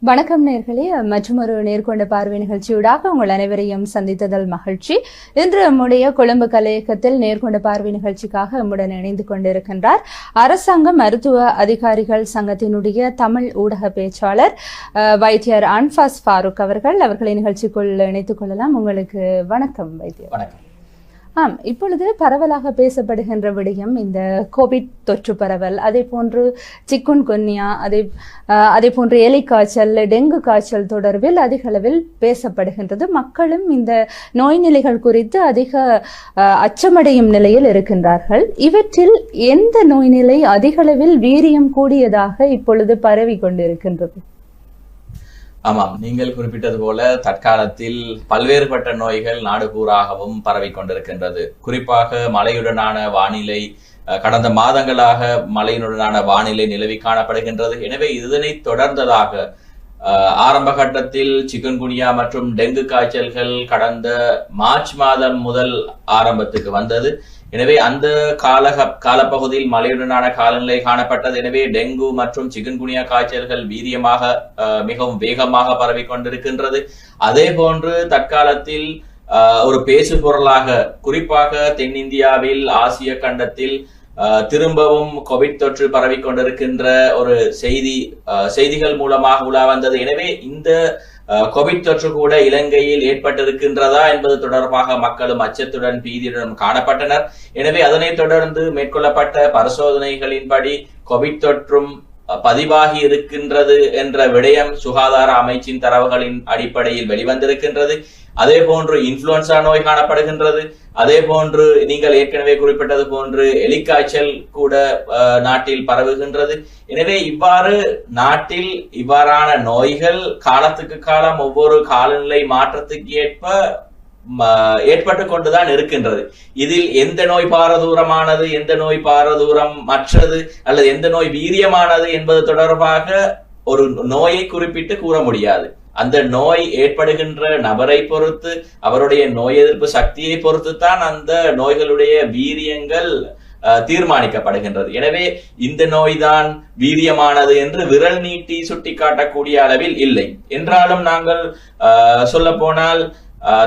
வணக்கம் நேர்களே. மற்றும் ஒரு நேர்கொண்ட பார்வை நிகழ்ச்சியூடாக உங்கள் அனைவரையும் சந்தித்ததல் மகிழ்ச்சி. இன்று நம்முடைய கொழும்பு கலையகத்தில் நேர்கொண்ட பார்வை நிகழ்ச்சிக்காக நம்முடன் இணைந்து கொண்டிருக்கின்றார் அரசாங்க மருத்துவ அதிகாரிகள் சங்கத்தினுடைய தமிழ் ஊடக பேச்சாளர் வைத்தியர் அன்பாஸ் ஃபாரூக் அவர்கள். அவர்களை நிகழ்ச்சிக்குள் இணைத்துக் கொள்ளலாம். உங்களுக்கு வணக்கம் வைத்தியர். வணக்கம். ஆம் இப்பொழுது பரவலாக பேசப்படுகின்ற விடயம் இந்த கோவிட் தொற்று பரவல் அதே போன்று சிக்குன் குன்யா அதே அதே போன்று எலி காய்ச்சல் டெங்கு காய்ச்சல் தொடர்பில் அதிக அளவில் பேசப்படுகின்றது. மக்களும் இந்த நோய் நிலைகள் குறித்து அதிக அச்சமடையும் நிலையில் இருக்கின்றார்கள். இவற்றில் எந்த நோய் நிலை அதிக அளவில் வீரியம் கூடியதாக இப்பொழுது பரவி கொண்டிருக்கின்றது? ஆமாம் நீங்கள் குறிப்பிட்டது போல தற்காலத்தில் பல்வேறுபட்ட நோய்கள் நாடு பூராகவும் பரவி கொண்டிருக்கின்றது. குறிப்பாக மழையுடனான வானிலை அஹ், கடந்த மாதங்களாக மழையினுடனான வானிலை நிலவி காணப்படுகின்றது. எனவே இதனை தொடர்ந்ததாக ஆரம்ப கட்டத்தில் சிக்கன்குனியா மற்றும் டெங்கு காய்ச்சல்கள் கடந்த மார்ச் மாதம் முதல் ஆரம்பத்துக்கு வந்தது. எனவே அந்த கால காலப்பகுதியில் மழையுடனான காலநிலை காணப்பட்டது. எனவே டெங்கு மற்றும் சிகன்குனியா காய்ச்சல்கள் வீரியமாக அஹ், மிகவும் வேகமாக பரவி கொண்டிருக்கின்றது. அதே போன்று தற்காலத்தில் ஒரு பேசு பொருளாக குறிப்பாக தென்னிந்தியாவில் ஆசிய கண்டத்தில் அஹ், திரும்பவும் கோவிட் தொற்று பரவி கொண்டிருக்கின்ற ஒரு செய்தி அஹ், செய்திகள் மூலமாக உலா வந்தது. எனவே இந்த கோவிட் தொற்று கூட இலங்கையில் ஏற்பட்டிருக்கின்றதா என்பது தொடர்பாக மக்களும் அச்சத்துடன் பீதியுடன் காணப்பட்டனர். எனவே அதனைத் தொடர்ந்து மேற்கொள்ளப்பட்ட பரிசோதனைகளின்படி கோவிட் தொற்றும் பதிவாகி இருக்கின்றது என்ற விடயம் சுகாதார அமைச்சின் தரவுகளின் அடிப்படையில் வெளிவந்திருக்கின்றது. அதே போன்று இன்ஃபுளுன்சா நோய் காணப்படுகின்றது. அதே போன்று நீங்கள் ஏற்கனவே குறிப்பிட்டது போன்று எலிக்காய்ச்சல் கூட அஹ், நாட்டில் பரவுகின்றது. எனவே இவ்வாறு நாட்டில் இவ்வாறான நோய்கள் காலத்துக்கு காலம் ஒவ்வொரு காலநிலை மாற்றத்துக்கு ஏற்ப ஏற்பட்டு கொண்டுதான் இருக்கின்றது. இதில் எந்த நோய் பாரதூரமானது எந்த நோய் பாரதூரம் மற்றது அல்லது எந்த நோய் வீரியமானது என்பது தொடர்பாக ஒரு நோயை குறிப்பிட்டு கூற முடியாது. அந்த நோய் ஏற்படுகின்ற நபரை பொறுத்து அவருடைய நோய் எதிர்ப்பு சக்தியை பொறுத்து தான் அந்த நோய்களுடைய வீரியங்கள் அஹ், தீர்மானிக்கப்படுகின்றது. எனவே இந்த நோய்தான் வீரியமானது என்று விரல் நீட்டி சுட்டிக்காட்டக்கூடிய அளவில் இல்லை. என்றாலும் நாங்கள் சொல்ல போனால்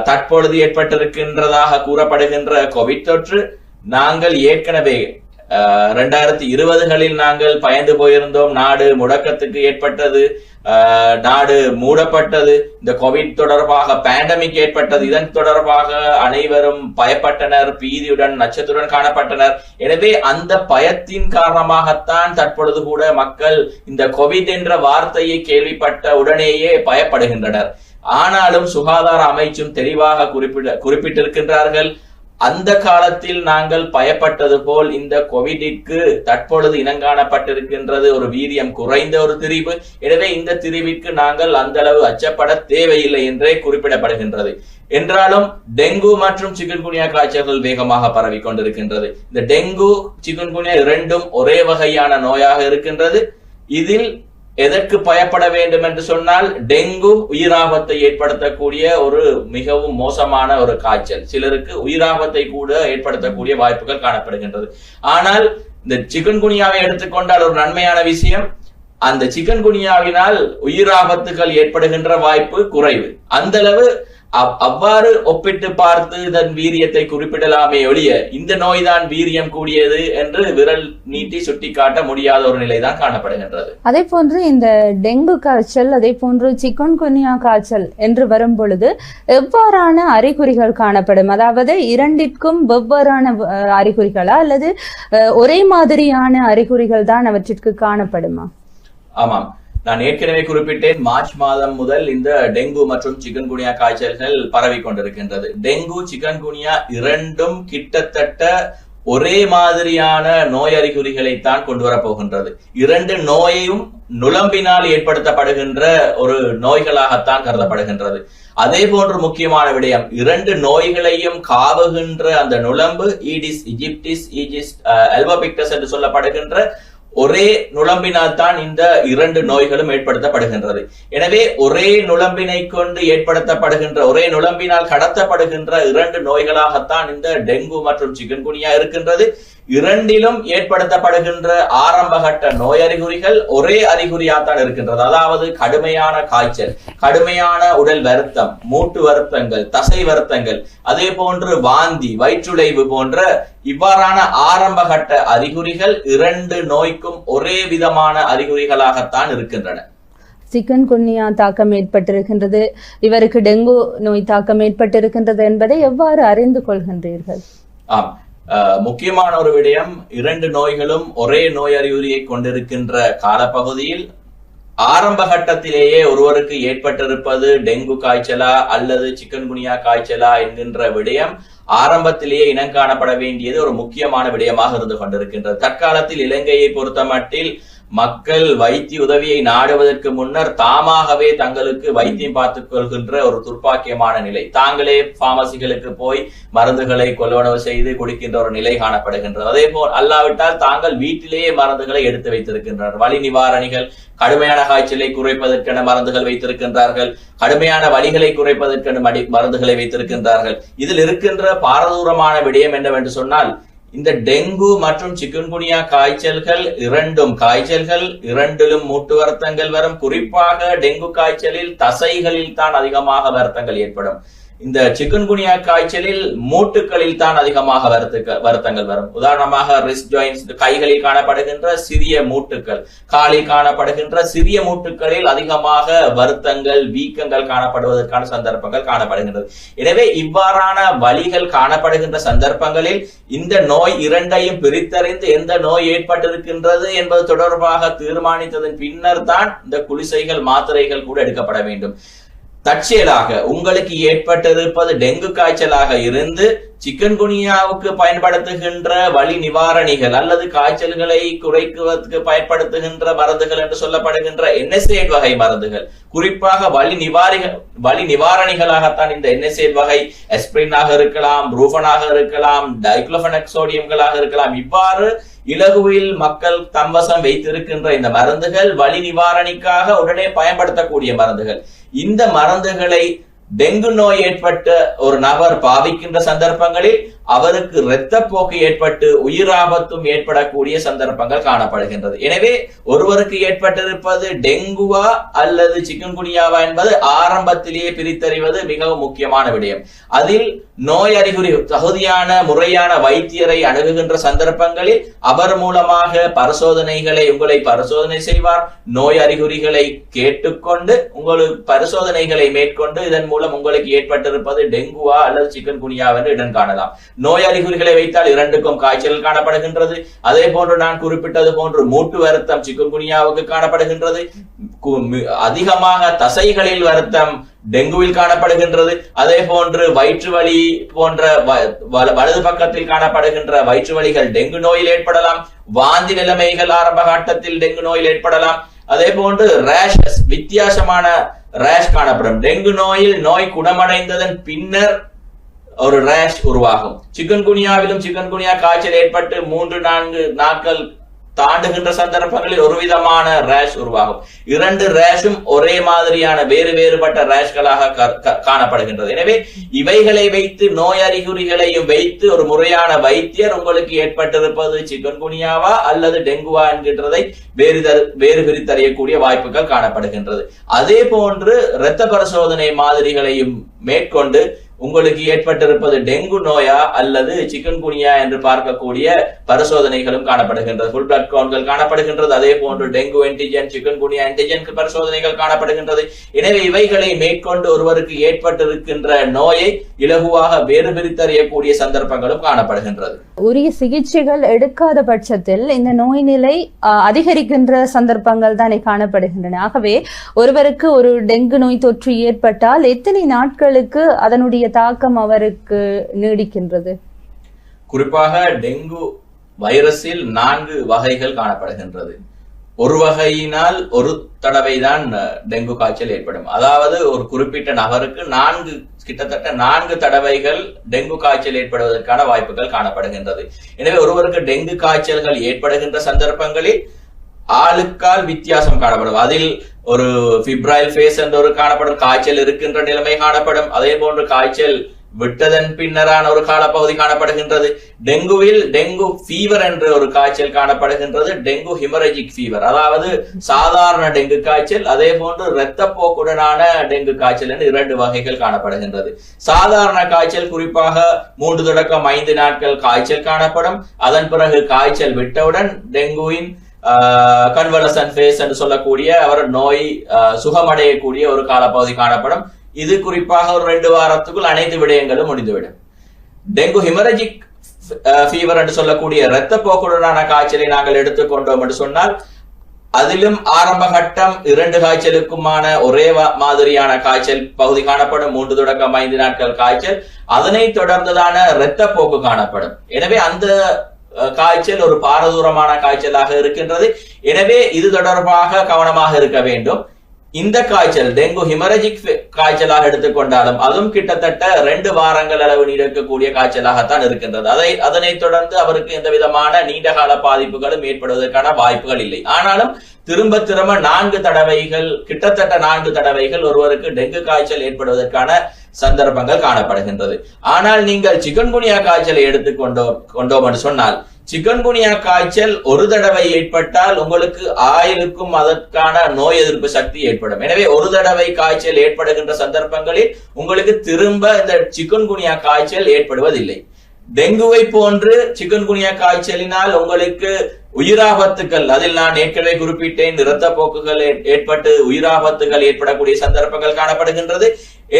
தற்பொழுது ஏற்பட்டிருக்கின்றதாக கூறப்படுகின்ற கோவிட் தொற்று நாங்கள் ஏற்கனவே ரெண்டாயிரத்தி இருபதுகளில் நாங்கள் பயந்து போயிருந்தோம். நாடு முடக்கத்துக்கு ஏற்பட்டது நாடு மூடப்பட்டது. இந்த கோவிட் தொடர்பாக பேண்டமிக் ஏற்பட்டது. இதன் தொடர்பாக அனைவரும் பயப்பட்டனர் பீதியுடன் நச்சத்துடன் காணப்பட்டனர். எனவே அந்த பயத்தின் காரணமாகத்தான் தற்பொழுது கூட மக்கள் இந்த கோவிட் என்ற வார்த்தையை கேள்விப்பட்ட உடனேயே பயப்படுகின்றனர். ஆனாலும் சுகாதார அமைச்சும் தெளிவாக குறிப்பிட குறிப்பிட்டிருக்கின்றார்கள். அந்த காலத்தில் நாங்கள் பயப்பட்டது போல் இந்த கோவிடிற்கு தற்பொழுது இனங்காணப்பட்டிருக்கின்றது. ஒரு வீரியம் குறைந்த ஒரு திரிவு எனவே இந்த திரிவிற்கு நாங்கள் அந்த அளவு அச்சப்பட தேவையில்லை என்றே குறிப்பிடப்படுகின்றது. என்றாலும் டெங்கு மற்றும் சிக்கன்குனியா காய்ச்சல்கள் வேகமாக பரவி கொண்டிருக்கின்றது. இந்த டெங்கு சிகுன்குனியா இரண்டும் ஒரே வகையான நோயாக இருக்கின்றது. இதில் எதற்கு பயப்பட வேண்டும் என்று சொன்னால் டெங்கு உயிராபத்தை ஏற்படுத்தக்கூடிய ஒரு மிகவும் மோசமான ஒரு காய்ச்சல். சிலருக்கு உயிராபத்தை கூட ஏற்படுத்தக்கூடிய வாய்ப்புகள் காணப்படுகின்றது. ஆனால் இந்த சிக்கன்குனியாவை எடுத்துக்கொண்டால் ஒரு நன்மையான விஷயம். அந்த சிக்கன்குனியாவினால் உயிராபத்துகள் ஏற்படுகின்ற வாய்ப்பு குறைவு. அந்த அளவு அவ்வாறு ஒப்பிட்டு பார்த்து இதன் வீரியத்தை குறிப்பிடலாமே ஒழிய இந்த நோய்தான் வீரியம் கூடியது என்று விரல் நீட்டி சுட்டிக்காட்ட முடியாத ஒரு நிலைதான் காணப்படுகின்றது. அதே போன்று இந்த டெங்கு காய்ச்சல் அதே போன்று சிக்கன்குனியா காய்ச்சல் என்று வரும் பொழுது எவ்வாறான அறிகுறிகள் காணப்படும்? அதாவது இரண்டிற்கும் வெவ்வேறான அறிகுறிகளா? அல்லது ஒரே மாதிரியான அறிகுறிகள் தான் அவற்றிற்கு காணப்படுமா? ஆமாம். நான் ஏற்கனவே குறிப்பிட்டேன் மார்ச் மாதம் முதல் இந்த டெங்கு மற்றும் சிக்கன்குனியா காய்ச்சல்கள் பரவி கொண்டிருக்கின்றது. டெங்கு சிக்கன்குனியா இரண்டும் கிட்டத்தட்ட ஒரே மாதிரியான நோய் அறிகுறிகளைத்தான் கொண்டு வரப்போகின்றது இரண்டு நோயையும் நுழம்பினால் ஏற்படுத்தப்படுகின்ற ஒரு நோய்களாகத்தான் கருதப்படுகின்றது. அதே போன்று முக்கியமான விடயம் இரண்டு நோய்களையும் காவுகின்ற அந்த நுழம்பு ஈடிஸ் இஜிப்டிஸ் ஈஜிஸ் எல்போபிக்டஸ் என்று சொல்லப்படுகின்ற ஒரே நுழம்பினால்தான் இந்த இரண்டு நோய்களும் ஏற்படுத்தப்படுகின்றது. எனவே ஒரே நுழம்பினை கொண்டு ஏற்படுத்தப்படுகின்ற ஒரே நுழம்பினால் கடத்தப்படுகின்ற இரண்டு நோய்களாகத்தான் இந்த டெங்கு மற்றும் சிக்கன்குனியா இருக்கின்றது. இரண்டிலும் ஏற்படுத்தப்படுகின்ற ஆரம்பகட்ட நோய் அறிகுறிகள் ஒரே அறிகுறியாத்தான் இருக்கின்றது. அதாவது கடுமையான காய்ச்சல் கடுமையான உடல் வருத்தம் மூட்டு வருத்தங்கள் தசை வருத்தங்கள் அதே போன்று வாந்தி வயிற்றுளைவு போன்ற இவ்வாறான ஆரம்பகட்ட அறிகுறிகள் இரண்டு நோய்க்கும் ஒரே விதமான அறிகுறிகளாகத்தான் இருக்கின்றன. சிக்கன் குன்னியா தாக்கம் ஏற்பட்டிருக்கின்றது. இவருக்கு டெங்கு நோய் தாக்கம் ஏற்பட்டிருக்கின்றது என்பதை எவ்வாறு அறிந்து கொள்கின்றீர்கள்? ஆம். முக்கியமான ஒரு விடயம் இரண்டு நோய்களும் ஒரே நோய் அறிகுறியை கொண்டிருக்கின்ற காலப்பகுதியில் ஆரம்ப கட்டத்திலேயே ஒருவருக்கு ஏற்பட்டிருப்பது டெங்கு காய்ச்சலா அல்லது சிக்கன்குனியா காய்ச்சலா என்கின்ற விடயம் ஆரம்பத்திலேயே இனம் காணப்பட வேண்டியது ஒரு முக்கியமான விடயமாக இருந்து கொண்டிருக்கின்றது. தற்காலத்தில் இலங்கையை பொறுத்தமட்டில் மக்கள் வைத்திய உதவியை நாடுவதற்கு முன்னர் தாமாகவே தங்களுக்கு வைத்தியம் பார்த்துக் கொள்கின்ற ஒரு துர்ப்பாக்கியமான நிலை. தாங்களே பார்மசிகளுக்கு போய் மருந்துகளை கொள்வனவு செய்து குடிக்கின்ற ஒரு நிலை காணப்படுகின்றது. அதே போல் அல்லாவிட்டால் தாங்கள் வீட்டிலேயே மருந்துகளை எடுத்து வைத்திருக்கின்றனர். வலி நிவாரணிகள் கடுமையான காய்ச்சலை குறைப்பதற்கென மருந்துகள் வைத்திருக்கின்றார்கள். கடுமையான வலிகளை குறைப்பதற்கென மடி- மருந்துகளை வைத்திருக்கின்றார்கள். இதில் இருக்கின்ற பாரதூரமான விடயம் என்னவென்று சொன்னால் இந்த டெங்கு மற்றும் சிக்குன்குனியா காய்ச்சல்கள் இரண்டும் காய்ச்சல்கள் இரண்டிலும் மூட்டு வருத்தங்கள் வரும். குறிப்பாக டெங்கு காய்ச்சலில் தசைகளில் தான் அதிகமாக வருத்தங்கள் ஏற்படும். இந்த சிக்கன்குனியா காய்ச்சலில் மூட்டுகளில் தான் அதிகமாக வருத்துக்க வருத்தங்கள் வரும். உதாரணமாக ரிஸ்ட் ஜாயின்ஸ் கைகளில் காணப்படுகின்ற சிறிய மூட்டுக்கள் காலில் காணப்படுகின்ற சிறிய மூட்டுகளில் அதிகமாக வருத்தங்கள் வீக்கங்கள் காணப்படுவதற்கான சந்தர்ப்பங்கள் காணப்படுகின்றது. எனவே இவ்வாறான வழிகள் காணப்படுகின்ற சந்தர்ப்பங்களில் இந்த நோய் இரண்டையும் பிரித்தறிந்து எந்த நோய் ஏற்பட்டிருக்கின்றது என்பது தொடர்பாக தீர்மானித்ததன் பின்னர் தான் இந்த குளிசைகள் மாத்திரைகள் கூட எடுக்கப்பட வேண்டும். தற்செயலாக உங்களுக்கு ஏற்பட்டிருப்பது டெங்கு காய்ச்சலாக இருந்து சிக்கன்குனியாவுக்கு பயன்படுத்துகின்ற வலி நிவாரணிகள் அல்லது காய்ச்சல்களை குறைக்குவதற்கு பயன்படுத்துகின்ற மருந்துகள் என்று சொல்லப்படுகின்ற என்எஸ்ஏட் வகை மருந்துகள். குறிப்பாக வலி நிவாரிகள் வலி நிவாரணிகளாகத்தான் இந்த என்எஸ்ஏட் வகை எஸ்பிரினாக இருக்கலாம் ரூபனாக இருக்கலாம் டைக்ளோபனக் சோடியம்களாக இருக்கலாம். இவ்வாறு இலகுவில் மக்கள் தம்வசம் வைத்திருக்கின்ற இந்த மருந்துகள் வலி நிவாரணிக்காக உடனே பயன்படுத்தக்கூடிய மருந்துகள். இந்த மருந்துகளை டெங்கு நோய் ஏற்பட்ட ஒரு நபர் பாதிக்கின்ற சந்தர்ப்பங்களில் அவருக்கு இரத்தப்போக்கு ஏற்பட்டு உயிராபத்தும் ஏற்படக்கூடிய சந்தர்ப்பங்கள் காணப்படுகின்றது. எனவே ஒருவருக்கு ஏற்பட்டிருப்பது டெங்குவா அல்லது சிக்கன்குனியாவா என்பது ஆரம்பத்திலேயே பிரித்தறிவது மிகவும் முக்கியமான விடயம். அதில் நோய் அறிகுறி தகுதியான முறையான வைத்தியரை அணுகுகின்ற சந்தர்ப்பங்களில் அவர் மூலமாக பரிசோதனைகளை உங்களை பரிசோதனை செய்வார். நோய் அறிகுறிகளை கேட்டுக்கொண்டு உங்களுக்கு பரிசோதனைகளை மேற்கொண்டு இதன் மூலம் உங்களுக்கு ஏற்பட்டிருப்பது டெங்குவா அல்லது சிக்கன் குனியா என்று இடம் காணலாம் நோய் அறிகுறிகளை வைத்தால் இரண்டுக்கும் காய்ச்சல் காணப்படுகின்றது. அதே போன்று நான் குறிப்பிட்டது போன்று மூட்டு வருத்தம் சிக்குன்குனியாவுக்கு காணப்படுகின்றது. அதிகமாக தசைகளில் வருத்தம் டெங்குவில் காணப்படுகின்றது. அதே போன்று வயிற்று வலி போன்ற வ- வல- வலது பக்கத்தில் காணப்படுகின்ற வயிற்று வலிகள் டெங்கு நோயில் ஏற்படலாம். வாந்தி நிலைமைகள் ஆரம்ப காட்டத்தில் டெங்கு நோயில் ஏற்படலாம். அதே போன்று ரேஷஸ் வித்தியாசமான ரேஷ் காணப்படும். டெங்கு நோயில் நோய் குணமடைந்ததன் பின்னர் ஒரு ரேஷ் உருவாகும். சிக்கன் குனியாவிலும் சிக்கன் குனியா காய்ச்சல் ஏற்பட்டு மூன்று நான்கு நாட்கள் தாண்டுகின்ற சந்தர்ப்பங்களில் ஒரு விதமான ரேஷ் உருவாகும். இரண்டு ரேஷும் ஒரே மாதிரியான வேறு வேறுபட்ட ரேஷ்களாக க- காணப்படுகின்றது. எனவே இவைகளை வைத்து நோய் அறிகுறிகளையும் வைத்து ஒரு முறையான வைத்தியர் உங்களுக்கு ஏற்பட்டிருப்பது சிக்கன் குனியாவா அல்லது டெங்குவா என்கின்றதை வேறு வேறு பிரித்தறியக்கூடிய வாய்ப்புகள் காணப்படுகின்றது. அதே போன்று இரத்த பரிசோதனை மாதிரிகளையும் மேற்கொண்டு உங்களுக்கு ஏற்பட்டிருப்பது டெங்கு நோயா அல்லது சிக்கன் குனியா என்று பார்க்கக்கூடிய பரிசோதனைகளும் காணப்படுகின்றது. ஃபுல் பிளட் கவுண்ட்கள் காணப்படுகின்றது. அதே போன்று dengue antigen chikungunya antigen பரிசோதனைகள் காணப்படுகின்றது. எனவே இவைகளை மேற்கொண்டு ஒருவருக்கு ஏற்பட்டிருக்கின்ற நோயை இலகுவாக வேறு பிரித்தறியக்கூடிய சந்தர்ப்பங்களும் காணப்படுகின்றது. உரிய சிகிச்சைகள் எடுக்காத பட்சத்தில் இந்த நோய் நிலை அதிகரிக்கின்ற சந்தர்ப்பங்கள் தானே காணப்படுகின்றன. ஆகவே ஒருவருக்கு ஒரு டெங்கு நோய் தொற்று ஏற்பட்டால் எத்தனை நாட்களுக்கு அதனுடைய தாக்கம் அவருக்கு நீடிக்கின்றது. குறிப்பாக டெங்கு வைரஸில் நான்கு வகைகள் காணப்படுகின்றது. ஒரு வகையினால் ஒரு தடவை தான் டெங்கு காய்ச்சல் ஏற்படும். அதாவது ஒரு குறிப்பிட்ட நபருக்கு நான்கு கிட்டத்தட்ட நான்கு தடவைகள் டெங்கு காய்ச்சல் ஏற்படுவதற்கான வாய்ப்புகள் காணப்படுகின்றது. எனவே ஒருவருக்கு டெங்கு காய்ச்சல்கள் ஏற்படுகின்ற சந்தர்ப்பங்களில் ஆளுக்கால் வித்தியாசம் காணப்படும். அதில் ஒரு பிப்ரைல் ஃபேஸ் என்ற ஒரு காணப்படும் காய்ச்சல் இருக்கின்ற நிலைமை காணப்படும். அதே போன்று காய்ச்சல் விட்டதன் பின்னரான ஒரு காலப்பகுதி காணப்படுகின்றது. டெங்குவில் டெங்கு ஃபீவர் என்ற ஒரு காய்ச்சல் காணப்படுகின்றது. டெங்கு ஹிமரஜிக் ஃபீவர் அதாவது சாதாரண டெங்கு காய்ச்சல் அதே போன்று இரத்தப்போக்குடனான டெங்கு காய்ச்சல் என்று இரண்டு வகைகள் காணப்படுகின்றது. சாதாரண காய்ச்சல் குறிப்பாக மூன்று தொடக்கம் ஐந்து நாட்கள் காய்ச்சல் காணப்படும். அதன் பிறகு காய்ச்சல் விட்டவுடன் டெங்குவின் கன்வலசன் ஃபேஸ் என்று சொல்லக்கூடிய அவர் நோய் ஆஹ், சுகமடையக்கூடிய ஒரு காலப்பகுதி காணப்படும். இது குறிப்பாக ஒரு ரெண்டு வாரத்துக்குள் அனைத்து விடயங்களும் முடிந்துவிடும். டெங்கு ஹிமரஜிக் ஃபீவர் என்று சொல்லக்கூடிய இரத்த போக்குடனான காய்ச்சலை நாங்கள் எடுத்துக்கொண்டோம் என்று சொன்னால் அதிலும் ஆரம்ப கட்டம் இரண்டு காய்ச்சலுக்குமான ஒரே மாதிரியான காய்ச்சல் பகுதி காணப்படும். மூன்று தொடக்கம் ஐந்து நாட்கள் காய்ச்சல். அதனை தொடர்ந்ததான இரத்த போக்கு காணப்படும். எனவே அந்த காய்ச்சல் ஒரு பாரதூரமான காய்ச்சலாக இருக்கின்றது. எனவே இது தொடர்பாக கவனமாக இருக்க வேண்டும். இந்த காய்ச்சல் டெங்கு ஹிமரஜிக் காய்ச்சலாக எடுத்துக்கொண்டாலும் அதுவும் கிட்டத்தட்ட ரெண்டு வாரங்கள் அளவு நீடிக்கக்கூடிய காய்ச்சலாகத்தான் இருக்கின்றது. அதை அதனைத் தொடர்ந்து அவருக்கு எந்த விதமான நீண்டகால பாதிப்புகளும் ஏற்படுவதற்கான வாய்ப்புகள் இல்லை. ஆனாலும் திரும்ப திரும்ப நான்கு தடவைகள் கிட்டத்தட்ட நான்கு தடவைகள் ஒருவருக்கு டெங்கு காய்ச்சல் ஏற்படுவதற்கான சந்தர்ப்பங்கள் காணப்படுகின்றது. ஆனால் நீங்கள் சிக்கன்குனியா காய்ச்சலை எடுத்துக்கொண்டோம் கொண்டோம் என்று சொன்னால் சிக்கன்குனியா காய்ச்சல் ஒரு தடவை ஏற்பட்டால் உங்களுக்கு ஆயிருக்கும் அதற்கான நோய் எதிர்ப்பு சக்தி ஏற்படும். எனவே ஒரு தடவை காய்ச்சல் ஏற்படுகின்ற சந்தர்ப்பங்களில் உங்களுக்கு திரும்ப இந்த சிக்கன்குனியா காய்ச்சல் ஏற்படுவதில்லை. டெங்குவை போன்று சிக்கன்குனியா காய்ச்சலினால் உங்களுக்கு உயிராபத்துகள் அதில் நான் ஏற்கனவே குறிப்பிட்டேன் இரத்த போக்குகள் ஏற்பட்டு உயிராபத்துகள் ஏற்படக்கூடிய சந்தர்ப்பங்கள் காணப்படுகின்றது.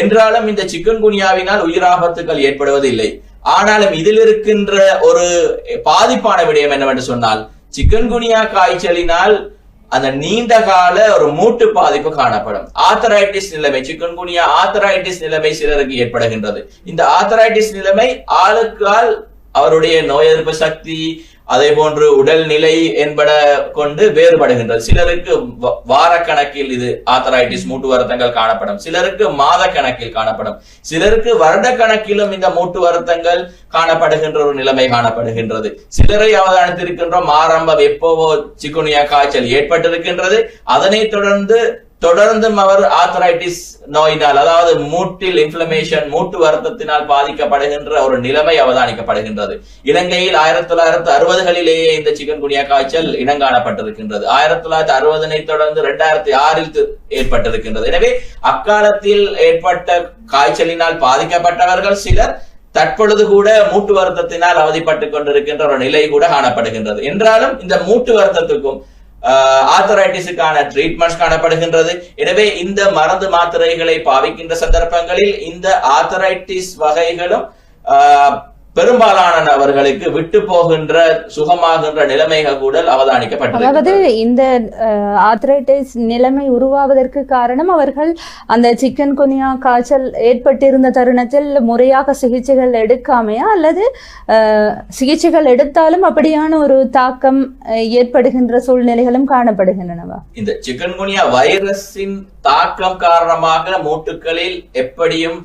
என்றாலும் இந்த சிக்கன்குனியாவினால் உயிராபத்துகள் ஏற்படுவதில்லை. ஆனாலும் இதில் இருக்கின்ற ஒரு பாதிப்பான விடயம் என்னவென்று சொன்னால் சிக்கன்குனியா காய்ச்சலினால் அந்த நீண்ட கால ஒரு மூட்டு பாதிப்பு காணப்படும். ஆத்தரைட்டிஸ் நிலைமை சிக்கன்குனியா ஆத்தரைட்டிஸ் நிலைமை சிலருக்கு ஏற்படுகின்றது. இந்த ஆத்தரைட்டிஸ் நிலைமை ஆளுக்கால் அவருடைய நோய் எதிர்ப்பு சக்தி அதே போன்று உடல்நிலை என்பட கொண்டு வேறுபடுகின்றது. சிலருக்கு வ- வாரக்கணக்கில் இது ஆத்தரைட்டிஸ் மூட்டு வருத்தங்கள் காணப்படும். சிலருக்கு மாத கணக்கில் காணப்படும். சிலருக்கு வருட கணக்கிலும் இந்த மூட்டு வருத்தங்கள் காணப்படுகின்ற ஒரு நிலைமை காணப்படுகின்றது. சிலரை அவதானித்திருக்கின்றோம். ஆரம்பம் எப்போவோ சிக்குனியா காய்ச்சல் ஏற்பட்டிருக்கின்றது. அதனைத் தொடர்ந்து தொடர்ந்தும் அவர் ஆர்த்தரைட்டிஸ் நோயினால் அதாவது மூட்டில் இன்ஃபிளமேஷன் மூட்டு வருத்தத்தினால் பாதிக்கப்படுகின்ற ஒரு நிலைமை அவதானிக்கப்படுகின்றது. இலங்கையில் ஆயிரத்தி தொள்ளாயிரத்தி அறுபதுகளிலேயே இந்த சிக்கன்குனியா காய்ச்சல் இனங்காணப்பட்டிருக்கின்றது. ஆயிரத்தி தொள்ளாயிரத்தி அறுபதனை தொடர்ந்து இரண்டாயிரத்தி ஆறில் ஏற்பட்டிருக்கின்றது. எனவே அக்காலத்தில் ஏற்பட்ட காய்ச்சலினால் பாதிக்கப்பட்டவர்கள் சிலர் தற்பொழுது கூட மூட்டு வருத்தத்தினால் அவதிப்பட்டுக் கொண்டிருக்கின்ற ஒரு நிலை கூட காணப்படுகின்றது. என்றாலும் இந்த மூட்டு வருத்தத்துக்கும் ஆத்தரைட்டிஸுக்கான ட்ரீட்மெண்ட்ஸ் காணப்படுகின்றது. எனவே இந்த மருந்து மாத்திரைகளை பாவிக்கின்ற சந்தர்ப்பங்களில் இந்த ஆத்தரைட்டிஸ் வகைகளும் ஆஹ், பெரும்பாலான நபர்களுக்கு விட்டு போகின்ற சுகமாகின்ற நிலைமைகள் கூட அதாவது அவதானிக்கப்பட்டிருக்கிறது இந்த ஆத்ரைட்டிஸ் நிலைமை உருவாவதற்கு காரணம் அவர்கள் அந்த சிக்கன் குனியா காய்ச்சல் ஏற்பட்டிருந்த தருணத்தில் முறையாக சிகிச்சைகள் எடுக்காமையா? அல்லது சிகிச்சைகள் எடுத்தாலும் அப்படியான ஒரு தாக்கம் ஏற்படுகின்ற சூழ்நிலைகளும் காணப்படுகின்றனவா? இந்த சிக்கன்குனியா வைரஸின் தாக்கம் காரணமாக மூட்டுகளில் எப்படியும்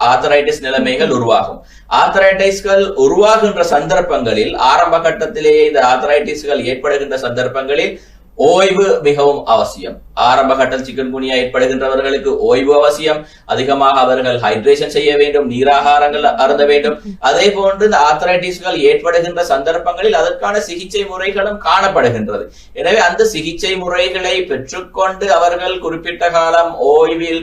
ஆத்தரைட்டிஸ் நிலைமைகள் உருவாகும். ஆத்தரைட்டிஸ்கள் உருவாகின்ற சந்தர்ப்பங்களில் ஆரம்ப கட்டத்திலேயே இந்த ஆத்தரைட்டிஸ்கள் ஏற்படுகின்ற சந்தர்ப்பங்களில் ஓய்வு மிகவும் அவசியம். ஆரம்ப சிக்கன் சிக்கன்குனியா ஏற்படுகின்றவர்களுக்கு ஓய்வு அவசியம். அதிகமாக அவர்கள் ஹைட்ரேஷன் செய்ய வேண்டும் நீராகாரங்கள் அருந்த வேண்டும். அதே போன்று இந்த ஆத்தரைட்டிஸ்கள் ஏற்படுகின்ற சந்தர்ப்பங்களில் அதற்கான சிகிச்சை முறைகளும் காணப்படுகின்றது. எனவே அந்த சிகிச்சை முறைகளை பெற்றுக்கொண்டு அவர்கள் குறிப்பிட்ட காலம் ஓய்வில்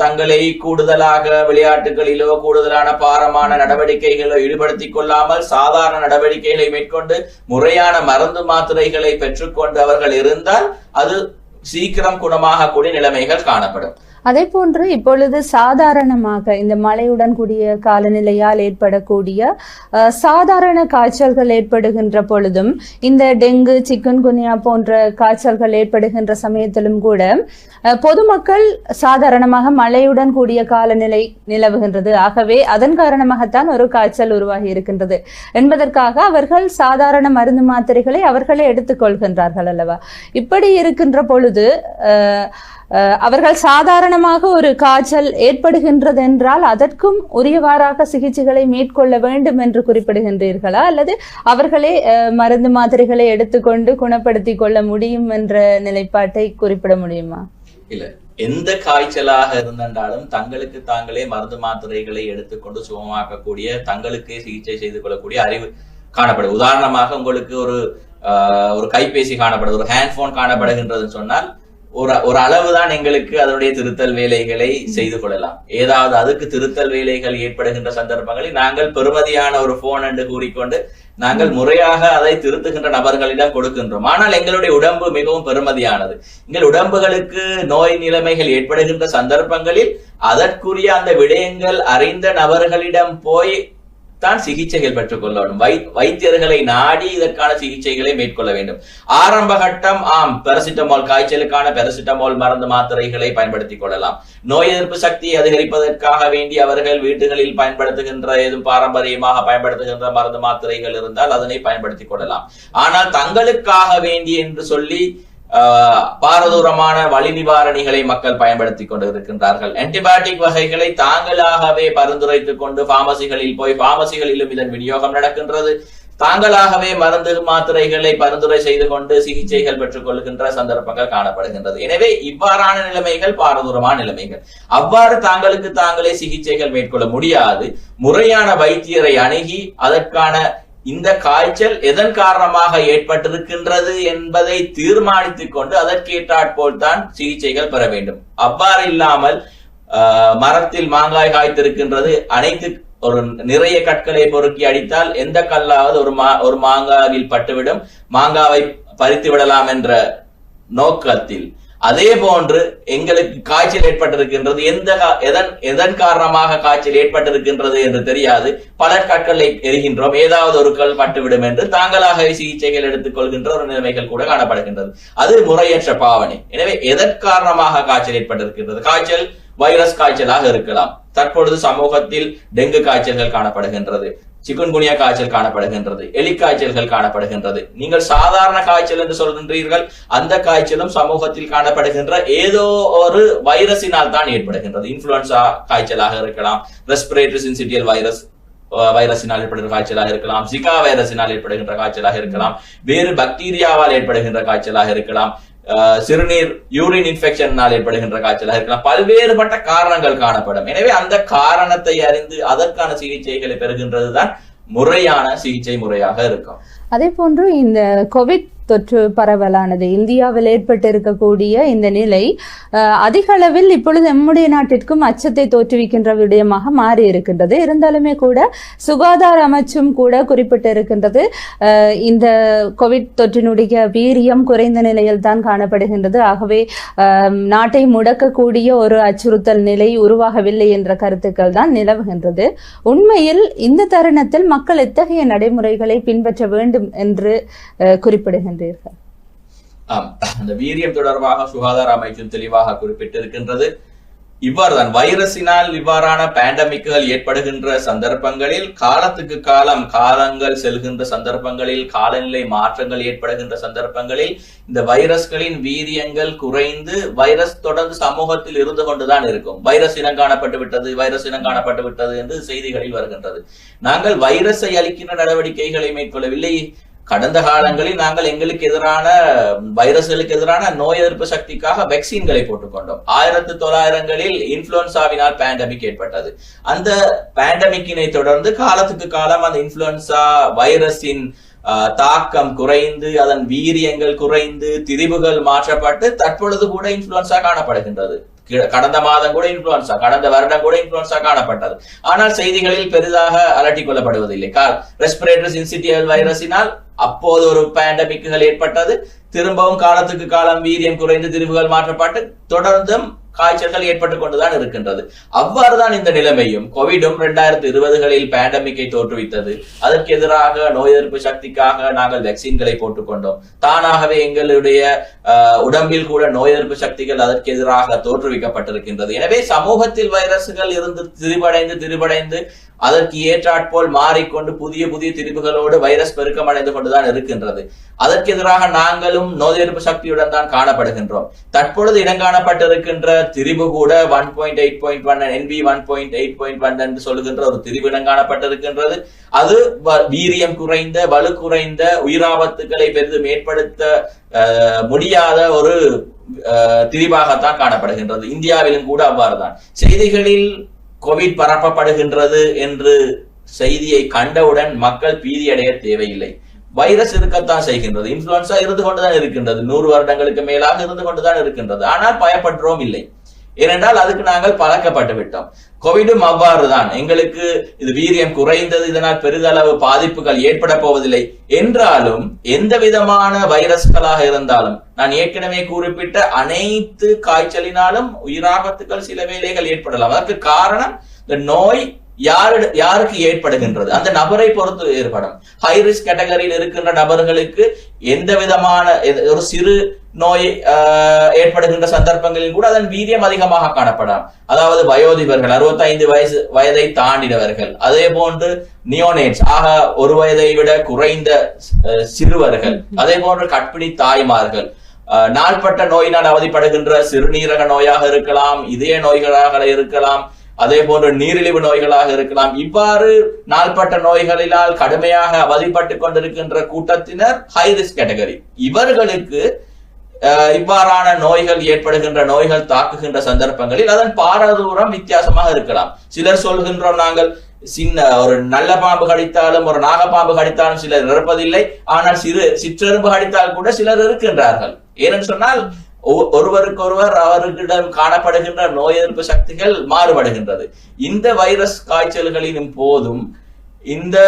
தங்களை கூடுதலாக விளையாட்டுகளிலோ கூடுதலான பாரமான நடவடிக்கைகளோ ஈடுபடுத்திக் கொள்ளாமல் சாதாரண நடவடிக்கைகளை மேற்கொண்டு முறையான மருந்து மாத்திரைகளை பெற்றுக்கொண்டு அவர்கள் இருந்தால் அது சீக்கிரம் குணமாகக்கூடிய நிலைமைகள் காணப்படும். அதே போன்று இப்பொழுது சாதாரணமாக இந்த மழையுடன் கூடிய காலநிலையால் ஏற்படக்கூடிய சாதாரண காய்ச்சல்கள் ஏற்படுகின்ற பொழுதும் இந்த டெங்கு சிக்கன்குனியா போன்ற காய்ச்சல்கள் ஏற்படுகின்ற சமயத்திலும் கூட அஹ், பொதுமக்கள் சாதாரணமாக மழையுடன் கூடிய காலநிலை நிலவுகின்றது. ஆகவே அதன் காரணமாகத்தான் ஒரு காய்ச்சல் உருவாகி இருக்கின்றது. என்பதற்காக அவர்கள் சாதாரண மருந்து மாத்திரைகளை அவர்களே எடுத்துக்கொள்கின்றார்கள் அல்லவா? இப்படி இருக்கின்ற பொழுது அவர்கள் சாதாரணமாக ஒரு காய்ச்சல் ஏற்படுகின்றது என்றால் அதற்கும் உரியவாறாக சிகிச்சைகளை மேற்கொள்ள வேண்டும் என்று குறிப்பிடுகின்றீர்களா? அல்லது அவர்களே மருந்து மாத்திரைகளை எடுத்துக்கொண்டு குணப்படுத்திக் கொள்ள முடியும் என்ற நிலைப்பாட்டை குறிப்பிட முடியுமா? இல்ல. எந்த காய்ச்சலாக இருந்தாலும் தங்களுக்கு தாங்களே மருந்து மாத்திரைகளை எடுத்துக்கொண்டு சுகமாக்கக்கூடிய தங்களுக்கே சிகிச்சை செய்து கொள்ளக்கூடிய அறிவு காணப்படும். உதாரணமாக உங்களுக்கு ஒரு ஆஹ், ஒரு கைபேசி காணப்படுது ஒரு ஹேண்ட்போன் காணப்படுகின்றதுன்னு சொன்னால் ஒரு ஒரு அளவுதான் எங்களுக்கு அதனுடைய திருத்தல் வேலைகளை செய்து கொள்ளலாம். ஏதாவது அதுக்கு திருத்தல் வேலைகள் ஏற்படுகின்ற சந்தர்ப்பங்களில் நாங்கள் பெறுமதியான ஒரு போன் என்று கூறிக்கொண்டு நாங்கள் முறையாக அதை திருத்துகின்ற நபர்களிடம் கொடுக்கின்றோம். ஆனால் எங்களுடைய உடம்பு மிகவும் பெருமதியானது எங்கள் உடம்புகளுக்கு நோய் நிலைமைகள் ஏற்படுகின்ற சந்தர்ப்பங்களில் அதற்குரிய அந்த விடயங்கள் அறிந்த நபர்களிடம் போய் தான் சிகிச்சைகள் பெற்றுக் கொள்ளணும். வை வைத்தியர்களை நாடி இதற்கான சிகிச்சைகளை மேற்கொள்ள வேண்டும். ஆரம்ப கட்டம் ஆம் பெரசிட்டமால் காய்ச்சலுக்கான பெரசிட்டமால் மருந்து மாத்திரைகளை பயன்படுத்திக் கொள்ளலாம். நோய் எதிர்ப்பு சக்தியை அதிகரிப்பதற்காக வேண்டி அவர்கள் வீடுகளில் பயன்படுத்துகின்ற எதுவும் பாரம்பரியமாக பயன்படுத்துகின்ற மருந்து மாத்திரைகள் இருந்தால் அதனை பயன்படுத்திக் கொள்ளலாம். ஆனால் தங்களுக்காக வேண்டி என்று சொல்லி பாரதூரமான வலி நிவாரணிகளை மக்கள் பயன்படுத்திக் கொண்டு இருக்கின்றார்கள் ஆன்டிபயோட்டிக் வகைகளை தாங்களாகவே பரிந்துரைத்துக் கொண்டு பார்மசிகளில் போய் பார்மசிகளிலும் இதன் விநியோகம் நடக்கின்றது. தாங்களாகவே மருந்து மாத்திரைகளை பரிந்துரை செய்து கொண்டு சிகிச்சைகள் பெற்றுக் கொள்கின்ற சந்தர்ப்பங்கள் காணப்படுகின்றது. எனவே இவ்வாறான நிலைமைகள் பாரதூரமான நிலைமைகள். அவ்வாறு தாங்களுக்கு தாங்களே சிகிச்சைகள் மேற்கொள்ள முடியாது. முறையான வைத்தியரை அணுகி அதற்கான இந்த காய்ச்சல் எதன் காரணமாக ஏற்பட்டிருக்கின்றது என்பதை தீர்மானித்துக் கொண்டு அதற்கேற்றாற்போல் தான் சிகிச்சைகள் பெற வேண்டும். அவ்வாறு இல்லாமல் ஆஹ், மரத்தில் மாங்காய் காய்த்திருக்கின்றது அனைத்து ஒரு நிறைய கற்களை பொறுக்கி அடித்தால் எந்த கல்லாவது ஒரு மா ஒரு மாங்காவில் பட்டுவிடும். மாங்காவை பறித்து விடலாம் என்ற நோக்கத்தில் அதே போன்று எங்களுக்கு காய்ச்சல் ஏற்பட்டிருக்கின்றது. எந்த கா- எதன் எதன் காரணமாக காய்ச்சல் ஏற்பட்டிருக்கின்றது என்று தெரியாது. பல கற்களை எரிகின்றோம். ஏதாவது ஒரு கல் பட்டுவிடும் என்று தாங்களாகவே சிகிச்சைகள் எடுத்துக் கொள்கின்ற ஒரு நிலைமைகள் கூட காணப்படுகின்றது. அது முறையற்ற பாவனை. எனவே எதன் காரணமாக காய்ச்சல் ஏற்பட்டிருக்கின்றது? காய்ச்சல் வைரஸ் காய்ச்சலாக இருக்கலாம். தற்பொழுது சமூகத்தில் டெங்கு காய்ச்சல்கள் காணப்படுகின்றது. சிக்குன்குனியா காய்ச்சல் காணப்படுகின்றது எலி காய்ச்சல்கள் காணப்படுகின்றது. நீங்கள் சாதாரண காய்ச்சல் என்று சொல்கின்றீர்கள் அந்த காய்ச்சலும் சமூகத்தில் காணப்படுகின்ற ஏதோ ஒரு வைரஸினால் தான் ஏற்படுகின்றது. இன்ஃபுளுன்சா காய்ச்சலாக இருக்கலாம் ரெஸ்பிரேட்டரி சென்சிட்டியல் வைரஸ் வைரஸினால் ஏற்படுகிற காய்ச்சலாக இருக்கலாம் ஜிகா வைரஸினால் ஏற்படுகின்ற காய்ச்சலாக இருக்கலாம் வேறு பாக்டீரியாவால் ஏற்படுகின்ற காய்ச்சலாக இருக்கலாம் சிறுநீர் யூரின் இன்ஃபெக்ஷனால் ஏற்படுகின்ற காய்ச்சலாக இருக்கலாம். பல்வேறுபட்ட காரணங்கள் காணப்படும். எனவே அந்த காரணத்தை அறிந்து அதற்கான சிகிச்சைகளை பெறுகின்றதுதான் முறையான சிகிச்சை முறையாக இருக்கும். அதே போன்று இந்த கோவிட் தொற்று பரவலானது. இந்தியாவில் ஏற்பட்டு இருக்கக்கூடிய இந்த நிலை அதிகளவில் அதிக அளவில் இப்பொழுது நம்முடைய நாட்டிற்கும் அச்சத்தை தோற்றுவிக்கின்ற விடயமாக மாறி இருக்கின்றது இருந்தாலுமே கூட சுகாதார அமைச்சும் கூட குறிப்பிட்டிருக்கின்றது. இந்த கோவிட் தொற்றினுடைய வீரியம் குறைந்த நிலையில் தான் காணப்படுகின்றது. ஆகவே நாட்டை முடக்கக்கூடிய ஒரு அச்சுறுத்தல் நிலை உருவாகவில்லை என்ற கருத்துக்கள் தான் நிலவுகின்றது. உண்மையில் இந்த தருணத்தில் மக்கள் எத்தகைய நடைமுறைகளை பின்பற்ற வேண்டும் என்று குறிப்பிடுகின்றனர்? குறிப்பிடுகின்றீர்கள் அந்த வீரியம் தொடர்பாக சுகாதார அமைச்சும் தெளிவாக குறிப்பிட்டிருக்கின்றது. இவ்வாறுதான் வைரஸினால் இவ்வாறான பேண்டமிக்குகள் ஏற்படுகின்ற சந்தர்ப்பங்களில் காலத்துக்கு காலம் காலங்கள் செல்கின்ற சந்தர்ப்பங்களில் காலநிலை மாற்றங்கள் ஏற்படுகின்ற சந்தர்ப்பங்களில் இந்த வைரஸ்களின் வீரியங்கள் குறைந்து வைரஸ் தொடர்ந்து சமூகத்தில் இருந்து கொண்டுதான் இருக்கும். வைரஸ் இனம் காணப்பட்டு விட்டது வைரஸ் இனம் காணப்பட்டு விட்டது என்று செய்திகளில் வருகின்றது. நாங்கள் வைரஸை அளிக்கின்ற நடவடிக்கைகளை மேற்கொள்ளவில்லை. கடந்த காலங்களில் நாங்கள் எங்களுக்கு எதிரான வைரஸ்களுக்கு எதிரான நோய் எதிர்ப்பு சக்திக்காக வெக்சின்களை போட்டுக்கொண்டோம். ஆயிரத்தி தொள்ளாயிரங்களில் இன்ஃபுளுன்சாவினால் பேண்டமிக் ஏற்பட்டது. அந்த பேண்டமிக்கினை தொடர்ந்து காலத்துக்கு காலம் அந்த இன்ஃபுளுன்சா வைரஸின் தாக்கம் குறைந்து அதன் வீரியங்கள் குறைந்து திரிவுகள் மாற்றப்பட்டு தற்பொழுது கூட இன்ஃபுளுன்சா காணப்படுகின்றது. கடந்த மாதம் கூட இன்ஃபுளுன்சா கடந்த வருடம் கூட இன்ஃபுளுன்சா காணப்பட்டது. ஆனால் செய்திகளில் பெரிதாக அலட்டிக் கொள்ளப்படுவதில்லை. ரெஸ்பிரேட்டரி சின்சிட்டியல் வைரஸினால் அப்போது ஒரு பேண்டமிக்குகள் ஏற்பட்டது. திரும்பவும் காலத்துக்கு காலம் வீரியம் குறைந்து திரிவுகள் மாற்றப்பட்டு தொடர்ந்தும் காய்ச்சல்கள் ஏற்பட்டுக் கொண்டுதான் இருக்கின்றது. அவ்வாறுதான் இந்த நிலைமையும் கோவிடும் இரண்டாயிரத்தி இருபதுகளில் பேண்டமிக்கை தோற்றுவித்தது. அதற்கு எதிராக நோய் எதிர்ப்பு சக்திக்காக நாங்கள் வேக்சின்களை போட்டுக்கொண்டோம். தானாகவே எங்களுடைய உடம்பில் கூட நோய் எதிர்ப்பு சக்திகள் அதற்கு எதிராக தோற்றுவிக்கப்பட்டிருக்கின்றது. எனவே சமூகத்தில் வைரசுகள் இருந்து திரிபடைந்து திரிபடைந்து அதற்கு ஏற்றாற்போல் மாறிக்கொண்டு புதிய புதிய திரிவுகளோடு வைரஸ் பெருக்கமடைந்து கொண்டுதான் இருக்கின்றது. அதற்கு எதிராக நாங்களும் நோய் எதிர்ப்பு சக்தியுடன் தான் காணப்படுகின்றோம். தற்பொழுது இடங்காணப்பட்டிருக்கின்ற திரிவு கூட one point eight point one NP one point eight point one என்று சொல்லுகின்ற ஒரு திரிவிடம் காணப்பட்டிருக்கின்றது. அது வீரியம் குறைந்த வலு குறைந்த உயிராபத்துக்களை பெரிதும் ஏற்படுத்த அஹ், முடியாத ஒரு அஹ், திரிவாகத்தான் காணப்படுகின்றது. இந்தியாவிலும் கூட அவ்வாறுதான். செய்திகளில் கோவிட் பரப்பப்படுகின்றது என்று செய்தியை கண்டவுடன் மக்கள் பீதியடைய தேவையில்லை. வைரஸ் இருக்கத்தான் செய்கின்றது. இன்ஃபுளுன்சா இருந்து கொண்டுதான் இருக்கின்றது. நூறு வருடங்களுக்கு மேலாக இருந்து கொண்டுதான் இருக்கின்றது. ஆனால் பயப்படுறோம் இல்லை. ஏனென்றால் அதுக்கு நாங்கள் பழக்கப்பட்டு விட்டோம். கோவிடும் அவ்வாறுதான். எங்களுக்கு இது வீரியம் குறைந்தது. இதனால் பெரிதளவு பாதிப்புகள் ஏற்பட போவதில்லை. என்றாலும் எந்த விதமான வைரஸ்களாக இருந்தாலும் நான் ஏற்கனவே குறிப்பிட்ட அனைத்து காய்ச்சலினாலும் உயிராபத்துக்கள் சில வேளைகள் ஏற்படலாம். அதற்கு காரணம் இந்த நோய் யாரு யாருக்கு ஏற்படுகின்றது? அந்த நபரை பொறுத்து ஏற்படும் ஹை ரிஸ்க் கேட்டகரியில் இருக்கின்ற நபர்களுக்கு எந்த விதமான ஒரு சிறு நோய் ஆஹ், ஏற்படுகின்ற சந்தர்ப்பங்களில் கூட அதன் வீரியம் அதிகமாக காணப்படலாம். அதாவது வயோதிபர்கள் 65 வயசு வயதை தாண்டினவர்கள். அதே போன்று நியோனேட்ஸ் ஆக ஒரு வயதை விட குறைந்த அஹ், சிறுவர்கள். அதே போன்று கற்பிணி தாய்மார்கள். நாள்பட்ட நோயினால் அவதிப்படுகின்ற சிறுநீரக நோயாக இருக்கலாம் இதய நோய்களாக இருக்கலாம் அதே போன்று நீரிழிவு நோய்களாக இருக்கலாம். இவ்வாறு நாள்பட்ட நோய்களினால் கடுமையாக அவதிப்பட்டு கொண்டிருக்கின்ற கூட்டத்தினர் ஹை ரிஸ்க் கேட்டகரி இவர்களுக்கு இவ்வாறான நோய்கள் ஏற்படுகின்ற நோய்கள் தாக்குகின்ற சந்தர்ப்பங்களில் அதன் பாரதூரம் வித்தியாசமாக இருக்கலாம். சிலர் சொல்கின்றோம் நாங்கள் சின்ன ஒரு நல்ல பாம்பு கடித்தாலும் ஒரு நாகப்பாம்பு கடித்தாலும் சிலர் இறப்பதில்லை ஆனால் சிறு சிற்றெரும்பு கடித்தால் கூட சிலர் இருக்கின்றார்கள். ஏனென்று சொன்னால் ஒருவருக்கொருவர் அவர்களிடம் காணப்படுகின்ற நோய் எதிர்ப்பு சக்திகள் மாறுபடுகின்றது. இந்த வைரஸ் காய்ச்சல்களின் போதும் இந்த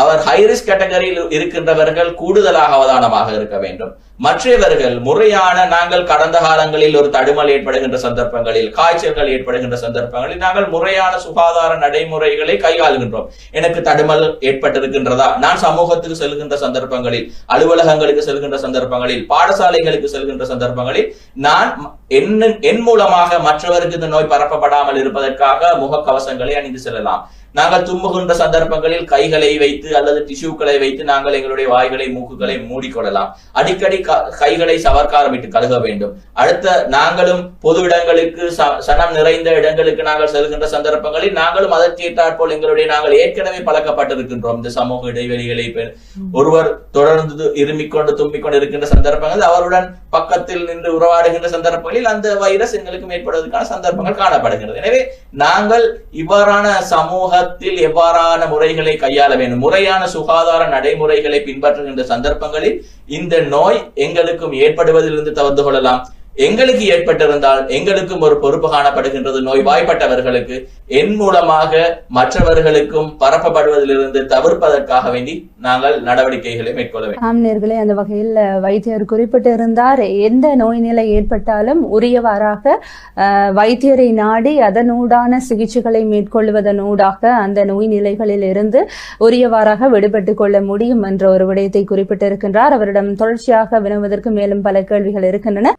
அவர் ஹைரிஸ்க் கேட்டகரியில் இருக்கின்றவர்கள் கூடுதலாக அவதானமாக இருக்க வேண்டும். மற்றவர்கள் முறையான நாங்கள் கடந்த காலங்களில் ஒரு தடுமல் ஏற்படுகின்ற சந்தர்ப்பங்களில் காய்ச்சல்கள் ஏற்படுகின்ற சந்தர்ப்பங்களில் நாங்கள் முறையான சுகாதார நடைமுறைகளை கையாளுகின்றோம். எனக்கு தடுமல் ஏற்பட்டிருக்கின்றதா? நான் சமூகத்துக்கு செல்கின்ற சந்தர்ப்பங்களில் அலுவலகங்களுக்கு செல்கின்ற சந்தர்ப்பங்களில் பாடசாலைகளுக்கு செல்கின்ற சந்தர்ப்பங்களில் நான் என் என் மூலமாக மற்றவருக்கு இந்த நோய் பரப்பப்படாமல் இருப்பதற்காக முகக்கவசங்களை அணிந்து செல்லலாம். நாங்கள் தும்முகின்ற சந்தர்ப்பங்களில் கைகளை வைத்து அல்லது டிஷ்யூக்களை வைத்து நாங்கள் எங்களுடைய வாய்களை மூக்குகளை மூடிக்கொள்ளலாம். அடிக்கடி க- கைகளை சவர்க்காரமிட்டு கழுக வேண்டும். அடுத்த நாங்களும் பொது இடங்களுக்கு சனம் நிறைந்த இடங்களுக்கு நாங்கள் செல்கின்ற சந்தர்ப்பங்களில் நாங்களும் அதற்கேற்றாற்போல் எங்களுடைய நாங்கள் ஏற்கனவே பழக்கப்பட்டிருக்கின்றோம். இந்த சமூக இடைவெளிகளை ஒருவர் தொடர்ந்து இருமிக்கொண்டு தும்பிக்கொண்டு கொண்டு இருக்கின்ற சந்தர்ப்பங்கள் அவருடன் பக்கத்தில் நின்று உறவாடுகின்ற சந்தர்ப்பங்களில் அந்த வைரஸ் எங்களுக்கு ஏற்படுவதற்கான சந்தர்ப்பங்கள் காணப்படுகிறது. எனவே நாங்கள் இவ்வாறான சமூக சமூகத்தில் எவ்வாறான முறைகளை கையாள வேண்டும்? முறையான சுகாதார நடைமுறைகளை பின்பற்றுகின்ற சந்தர்ப்பங்களில் இந்த நோய் எங்களுக்கும் ஏற்படுவதிலிருந்து தவிர்த்து கொள்ளலாம். எங்களுக்கு ஏற்பட்டிருந்தால் எங்களுக்கும் ஒரு பொறுப்பு காணப்படுகின்றது. நோய் வாய்ப்பட்டவர்களுக்கு என் மூலமாக மற்றவர்களுக்கும் பரப்பப்படுவதிலிருந்து தவிர்ப்பதற்காக வேண்டி நாங்கள் நடவடிக்கைகளை மேற்கொள்ள வேண்டும். ஆம் அந்த வகையில் வைத்தியர் குறிப்பிட்டிருந்தார். எந்த நோய் நிலை ஏற்பட்டாலும் உரியவாறாக வைத்தியரை நாடி அதனூடான சிகிச்சைகளை மேற்கொள்வதனூடாக அந்த நோய் நிலைகளில் இருந்து உரியவாறாக விடுபட்டுக் கொள்ள முடியும் என்ற ஒரு விடயத்தை குறிப்பிட்டிருக்கின்றார். அவரிடம் தொடர்ச்சியாக வினவுவதற்கு மேலும் பல கேள்விகள் இருக்கின்றன.